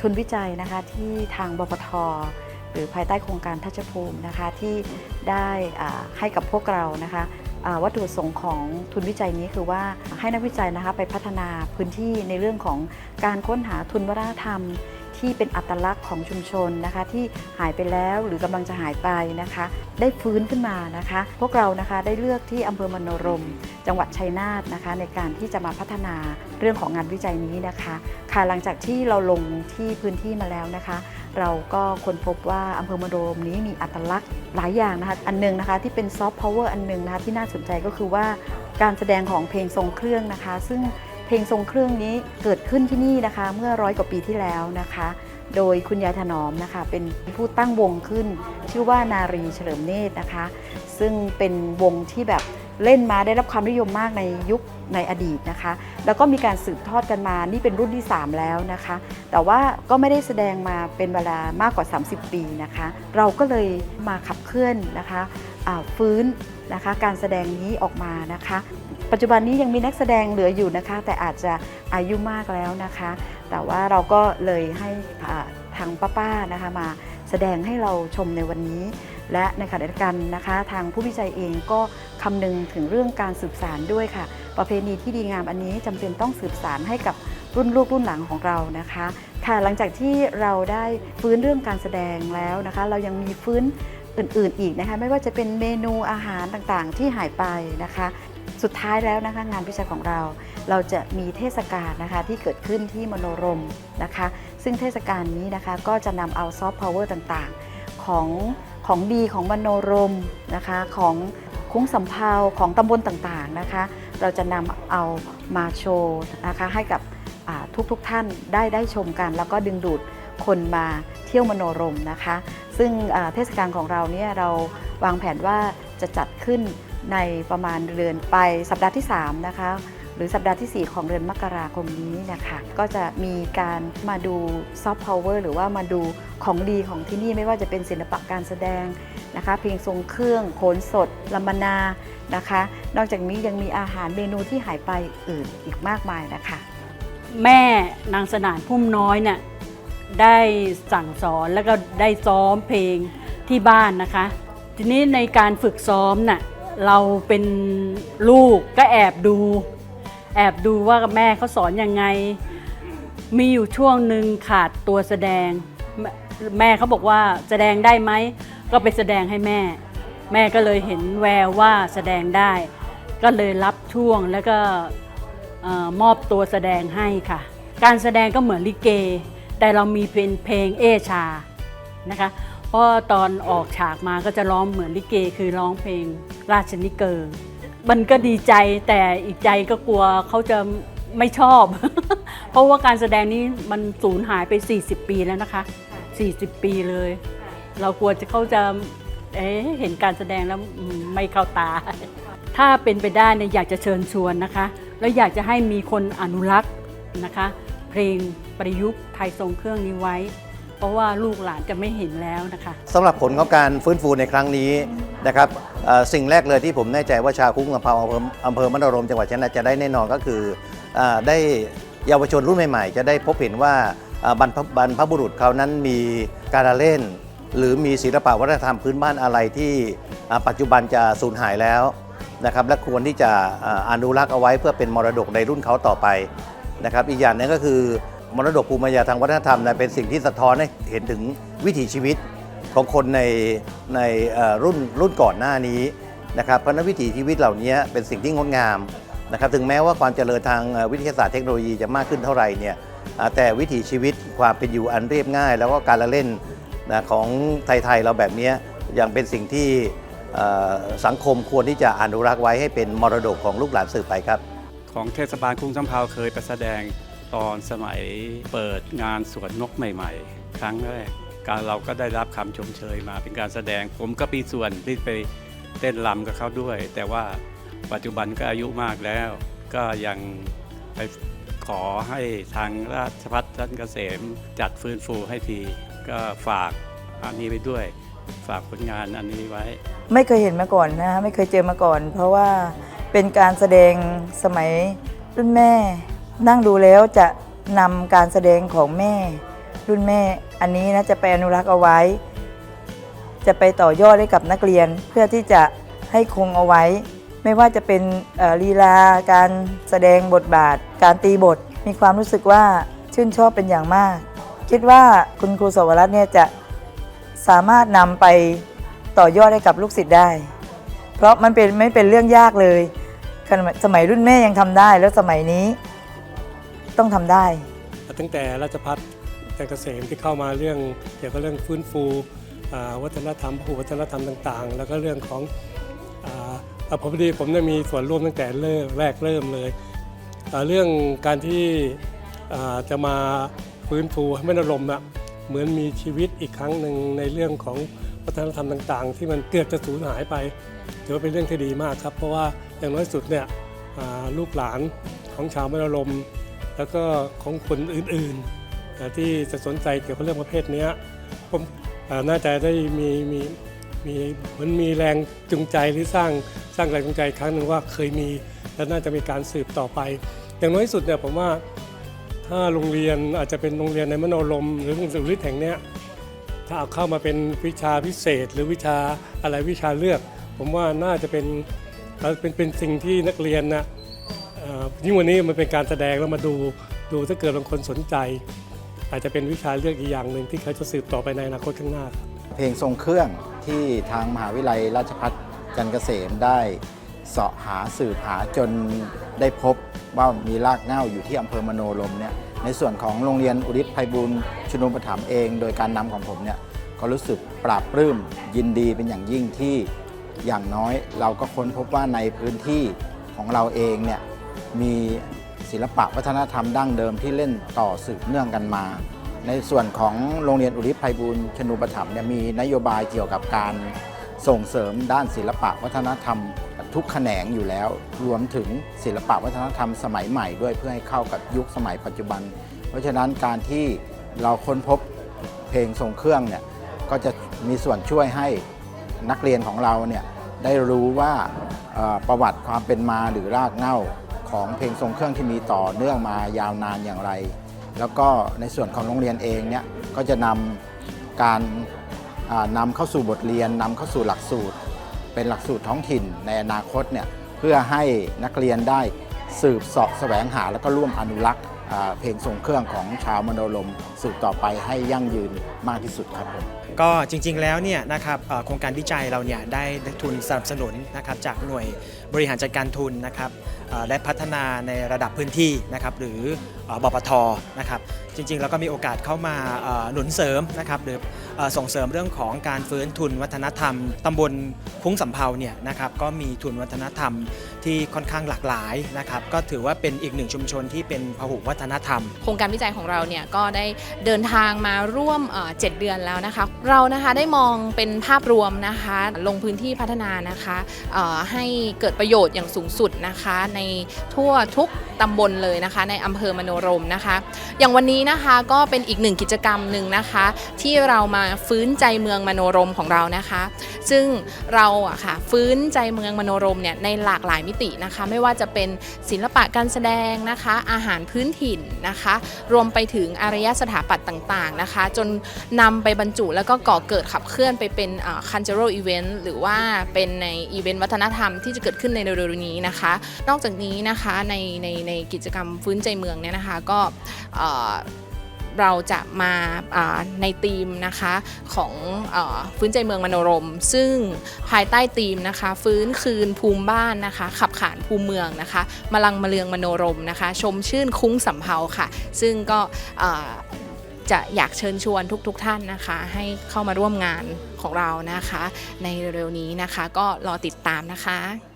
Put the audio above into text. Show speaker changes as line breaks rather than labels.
ทุนวิจัยนะคะที่ทางบพทหรือภายใต้โครงการทัชภูมินะคะที่ได้ให้กับพวกเรานะคะวัตถุประสงค์ของทุนวิจัยนี้คือว่าให้นักวิจัยนะคะไปพัฒนาพื้นที่ในเรื่องของการค้นหาทุนวัฒนธรรม ที่เป็นอัตลักษณ์ของชุมชนนะคะ ที่หายไปแล้วหรือกำลังจะหายไปนะคะ ได้ฟื้นขึ้นมานะคะ พวกเรานะคะได้เลือกที่อำเภอมโนรม จังหวัดชัยนาทนะคะ ในการที่จะมาพัฒนาเรื่องของงานวิจัยนี้นะคะค่ะหลังจากที่เราลงที่พื้นที่มาแล้วนะคะ เราก็ค้นพบว่าอำเภอมโนรมนี้มีอัตลักษณ์หลายอย่างนะคะ อันหนึงนะคะที่เป็นซอฟต์พาวเวอร์อันหนึงนะคะที่น่าสนใจก็คือว่าการแสดงของเพลงทรงเครื่องนะคะ ซึ่ง เพลงทรงเครื่องนี้เกิดขึ้นที่นี่นะคะ เมื่อร้อยกว่าปีที่แล้วนะคะ โดยคุณยายถนอมนะคะ เป็นผู้ตั้งวงขึ้น ชื่อว่านารีเฉลิมเนตรนะคะ ซึ่งเป็นวงที่แบบเล่นมาได้รับความนิยมมากในยุคในอดีตนะคะ แล้วก็มีการสืบทอดกันมา นี่เป็นรุ่นที่ 3 แล้วนะคะ แต่ว่าก็ไม่ได้แสดงมาเป็นเวลามากกว่า 30 ปีนะคะ เราก็เลยมาขับเคลื่อนนะคะฟื้นนะคะการแสดงนี้ออกมานะคะ ปัจจุบันนี้ยังมีนักแสดงเหลืออยู่นะคะ แต่อาจจะอายุมากแล้วนะคะ แต่ว่าเราก็เลยให้ทางป้าๆนะคะมาแสดงให้เราชมในวันนี้ และในขณะเดียวกันนะคะ ทางผู้วิจัยเองก็คำนึงถึงเรื่องการสืบสารด้วยค่ะ ประเพณีที่ดีงามอันนี้จำเป็นต้องสืบสารให้กับรุ่นลูกรุ่นหลังของเรานะคะค่ะหลังจากที่เราได้ฟื้นเรื่องการแสดงแล้วนะคะ เรายังมีฟื้นอื่นๆอีกนะคะ ไม่ว่าจะเป็นเมนูอาหารต่างๆ ที่หายไปนะคะ สุดท้ายแล้วนะคะงานวิจัยของเรา เราจะมีเทศกาลนะคะที่เกิดขึ้นที่มโนรมนะคะ ซึ่งเทศกาลนี้นะคะก็จะนำเอาซอฟต์พาวเวอร์ต่างๆ ของของดีของมโนรมนะคะของคุ้งสำเภาของตำบลต่างๆนะคะ เราจะนำเอามาโชว์นะคะให้กับทุกๆทท่านได้ได้ชมกัน แล้วก็ดึงดูดคนมาเที่ยวมโนรมนะคะ ซึ่งเทศกาลของเราเนี่ยเราวางแผนว่าจะจัดขึ้น ในประมาณเดือนไปสัปดาห์ที่ 3 นะคะ หรือสัปดาห์ที่ 4 ของเดือนมกราคมนี้นะคะ ก็จะมีการมาดูซอฟต์พาวเวอร์หรือว่ามาดูของดีของที่นี่ไม่ว่าจะเป็นศิลปะการแสดงนะคะเพลงทรงเครื่องโขนสดลำมนานะคะ นอกจากนี้ยังมีอาหารเมนูที่หายไปอื่นอีกมากมายนะคะ
แม่นางสนานพุ่มน้อยเนี่ยได้สั่งสอนแล้วก็ได้ซ้อมเพลงที่บ้านนะคะ ทีนี้ในการฝึกซ้อมน่ะ เราเป็นลูกก็แอบดู แอบดูว่าแม่เขาสอนยังไง มีอยู่ช่วงหนึ่งขาดตัวแสดงแม่แม่เขาบอกว่าแสดงได้ไหม ก็ไปแสดงให้แม่ แม่ก็เลยเห็นแววว่าแสดงได้ ก็เลยรับช่วงแล้วก็มอบตัวแสดงให้ค่ะ การแสดงก็เหมือนลิเก แต่เรามีเป็นเพลงเอชานะคะ เพราะตอนออกฉากมาก็จะร้องเหมือนลิเกคือร้องเพลงราชนิเกิงมันก็ดีใจแต่อีกใจก็กลัวเขาจะไม่ชอบ เพราะว่าการแสดงนี้มันสูญหายไป 40 ปีแล้วนะคะ 40 ปีเลย เรากลัวจะเขาจะเอ๊ะเห็นการแสดงแล้วอืมไม่เข้าตา ถ้าเป็นไปได้เนี่ยอยากจะเชิญชวนนะคะ แล้วอยากจะให้มีคนอนุรักษ์นะคะ เพลงประยุกต์ไทยทรงเครื่องนี้ไว้ เพราะว่าลูกหลานจะไม่เห็นแล้วนะคะ
สำหรับผลของการฟื้นฟูในครั้งนี้นะครับสิ่งแรกเลยที่ผมแน่ใจว่าชาวคุ้งลำเภาอำเภออำเภอมโรมจังหวัดชัยนาจะได้แน่นอนก็คืออได้เยาวชนรุ่นใหม่ๆ จะได้พบเห็นว่าบรรพบรรพบุรุษเขานั้นมีการเล่น หรือมีศิลปะวัฒนธรรมพื้นบ้านอะไรที่ปัจจุบันจะสูญหายแล้วนะครับและควรที่จะอนุรักษ์เอาไว้เพื่อเป็นมรดกในรุ่นเขาต่อไปนะครับอีกอย่างหนึงก็คือ มรดกภูมิปัญญาทางวัฒนธรรมนะเป็นสิ่งที่สะท้อนให้เห็นถึงวิถีชีวิตของคนในในรุ่นรุ่นก่อนหน้านี้นะครับเพราะนั้นวิถีชีวิตเหล่านี้เป็นสิ่งที่งดงามนะครับถึงแม้ว่าความเจริญทางวิทยาศาสตร์เทคโนโลยีจะมากขึ้นเท่าไหร่เนี่ยแต่วิถีชีวิตความเป็นอยู่อันเรียบง่าย แล้วก็การละเล่นนะของไทยๆเราแบบนี้ยังเป็นสิ่งที่สังคมควรที่จะอนุรักษ์ไว้ให้เป็นมรดกของลูกหลานสืบไปครับ
ของเทศบาลกรุงสำเภาเคยไปแสดง ตอนสมัยเปิดงานสวนนกใหม่ ๆ ครั้งแรกการเราก็ได้รับคำชมเชยมาเป็นการแสดงผมก็มีส่วนที่ไปเต้นรำกับเขาด้วย แต่ว่าปัจจุบันก็อายุมากแล้ว ก็ยังไปขอให้ทางราชพัฒท่านเกษมจัดฟื้นฟูให้ทีก็ฝากอันนี้ไปด้วย ฝากผลงานอันนี้ไว้
ไม่เคยเห็นมาก่อนนะฮะไม่เคยเจอมาก่อน เพราะว่าเป็นการแสดงสมัยรุ่นแม่ นั่งดูแล้วจะนำการแสดงของแม่ รุ่นแม่ อันนี้นะจะไปอนุรักษ์เอาไว้ จะไปต่อยอดให้กับนักเรียนเพื่อที่จะให้คงเอาไว้ ไม่ว่าจะเป็นลีลาการแสดงบทบาท การตีบท มีความรู้สึกว่าชื่นชอบเป็นอย่างมาก คิดว่าคุณครูสวรัตน์เนี่ยจะสามารถนำไปต่อยอดให้กับลูกศิษย์ได้ เพราะมันเป็นไม่เป็นเรื่องยากเลย สมัยรุ่นแม่ยังทำได้แล้วสมัยนี้ ต้องทำได้
ตั้งแต่ราชพัฒการเกษมที่เข้ามาเรื่องเกี่ยวกับเรื่องฟื้นฟูอ่าวัฒนธรรมพหุวัฒนธรรมต่าง ๆ แล้วก็เรื่องของอาอ่าผมพอดีผมได้มีส่วนร่วมตั้งแต่เริ่มแรกเริ่มเลยอ่าเรื่องการที่อ่าจะมาฟื้นฟูให้มันอารมณ์อะเหมือนมีชีวิตอีกครั้งหนึ่งในเรื่องของวัฒนธรรมต่าง ๆ ที่มันเกือบจะสูญหายไปถือว่าเป็นเรื่องที่ดีมากครับ เพราะว่าอย่างน้อยสุดเนี่ยอ่าลูกหลานของชาวมรลม แล้วก็ของคนอื่นๆที่จะสนใจเกี่ยวกับเรื่องประเภทนี้ผมน่าจะได้มีมีมีเหมือนมีแรงจูงใจหรือสร้างสร้างแรงจูงใจครั้งหนึ่งว่าเคยมี และน่าจะมีการสืบต่อไป อย่างน้อยสุดเนี่ยผมว่าถ้าโรงเรียนอาจจะเป็นโรงเรียนในมโนรมหรือโรงเรียนสุริตแห่งเนี้ยถ้าเอาเข้ามาเป็นวิชาพิเศษ หรือวิชาอะไรวิชาเลือก ผมว่าน่าจะเป็นเอ่อเป็นเป็นสิ่งที่นักเรียนนะเอ่อ ยิ่งวันนี้มันเป็นการแสดงแล้วมาดูดูถ้าเกิดบางคนสนใจ อาจจะเป็นวิชาเลือกอีกอย่างหนึ่งที่เขาจะสืบต่อไปในอนาคตข้างหน้าครับ
เพลงทรงเครื่องที่ทางมหาวิทยาลัยราชภัฏจันทร์เกษมได้เสาะหาสืบหาจนได้พบว่ามีรากเหง้าอยู่ที่อำเภอมโนรมเนี่ยในส่วนของโรงเรียนอุริศไพบูลชุนุปถัมเอง โดยการนำของผมเนี่ยก็รู้สึกปราบปลื้มยินดีเป็นอย่างยิ่งที่อย่างน้อย เราก็ค้นพบว่าในพื้นที่ของเราเองเนี่ย มีศิลปะวัฒนธรรมดั้งเดิมที่เล่นต่อสืบเนื่องกันมา ในส่วนของโรงเรียนอุริศไพบูลชนุปถัมภ์เนี่ยมีนโยบายเกี่ยวกับการส่งเสริมด้านศิลปะวัฒนธรรม ทุกแขนงอยู่แล้ว รวมถึงศิลปะวัฒนธรรมสมัยใหม่ด้วยเพื่อให้เข้ากับยุคสมัยปัจจุบัน เพราะฉะนั้นการที่เราค้นพบเพลงทรงเครื่องเนี่ยก็จะมีส่วนช่วยให้นักเรียนของเราเนี่ยได้รู้ว่าประวัติความเป็นมาหรือรากเหง้า ของเพลงทรงเครื่องที่มีต่อเนื่องมายาวนานอย่างไร แล้วก็ในส่วนของโรงเรียนเองเนี่ยก็จะนำการอ่านำเข้าสู่บทเรียนนำเข้าสู่หลักสูตร เป็นหลักสูตรท้องถิ่นในอนาคตเนี่ยเพื่อให้นักเรียนได้สืบเสาะแสวงหา แล้วก็ร่วมอนุรักษ์เพลงทรงเครื่องของชาวมโนรม สืบต่อไปให้ยั่งยืนมากที่สุดครับผม
ก็จริงๆแล้วเนี่ยนะครับเอ่อโครงการวิจัยเราเนี่ยได้ทุนสนับสนุนนะครับจากหน่วยบริหารจัดการทุนนะครับเอ่อและพัฒนาในระดับพื้นที่นะครับหรือเอ่อบปทนะครับจริงๆ แล้วก็มีโอกาสเข้ามาเอ่อหนุนเสริมนะครับหรือเอ่อส่งเสริมเรื่องของการฟื้นทุนวัฒนธรรมตำบลคุ้งสำเภาเนี่ยนะครับก็มีทุนวัฒนธรรมที่ค่อนข้างหลากหลายนะครับก็ถือว่าเป็นอีกหนึ่งชุมชนที่เป็นพหุวัฒนธรรม
โครงการวิจัยของเราเนี่ยก็ได้เดินทางมาร่วมเอ่อ7เดือนแล้วนะคะ เรานะคะได้มองเป็นภาพรวมนะคะ ลงพื้นที่พัฒนานะคะให้เกิดประโยชน์อย่างสูงสุดนะคะ ในทั่วทุกตำบลเลยนะคะ ในอำเภอมโนรมนะคะ อย่างวันนี้นะคะก็เป็นอีกหนึ่งกิจกรรมหนึ่งนะคะ ที่เรามาฟื้นใจเมืองมโนรมของเรานะคะ ซึ่งเราอะค่ะฟื้นใจเมืองมโนรมเนี่ยในหลากหลายมิตินะคะ ไม่ว่าจะเป็นศิลปะการแสดงนะคะ อาหารพื้นถิ่นนะคะ รวมไปถึงอารยสถาปัตย์ต่างๆนะคะ จนนำไปบรรจุแล้วก็ก่อเกิดขับเคลื่อนไปเป็นคันเจอร์อีเวนต์หรือว่าเป็นในอีเวนต์วัฒนธรรมที่จะเกิดขึ้นในเร็วๆนี้นะคะ นอกจากนี้นะคะในในในกิจกรรมฟื้นใจเมืองเนี่ยนะคะก็เราจะมาในธีมนะคะของอฟื้นใจเมืองมโนรม ซึ่งภายใต้ธีมนะคะ ฟื้นคืนภูมิบ้านนะคะ ขับขานภูมิเมืองนะคะมลังมะเลืองมโนรมนะคะ ชมชื่นคุ้งสำเภาค่ะ ซึ่งก็ จะอยากเชิญชวนทุกๆทท่านนะคะ ให้เข้ามาร่วมงานของเรานะคะ ในเร็วๆนี้นะคะ ก็รอติดตามนะคะ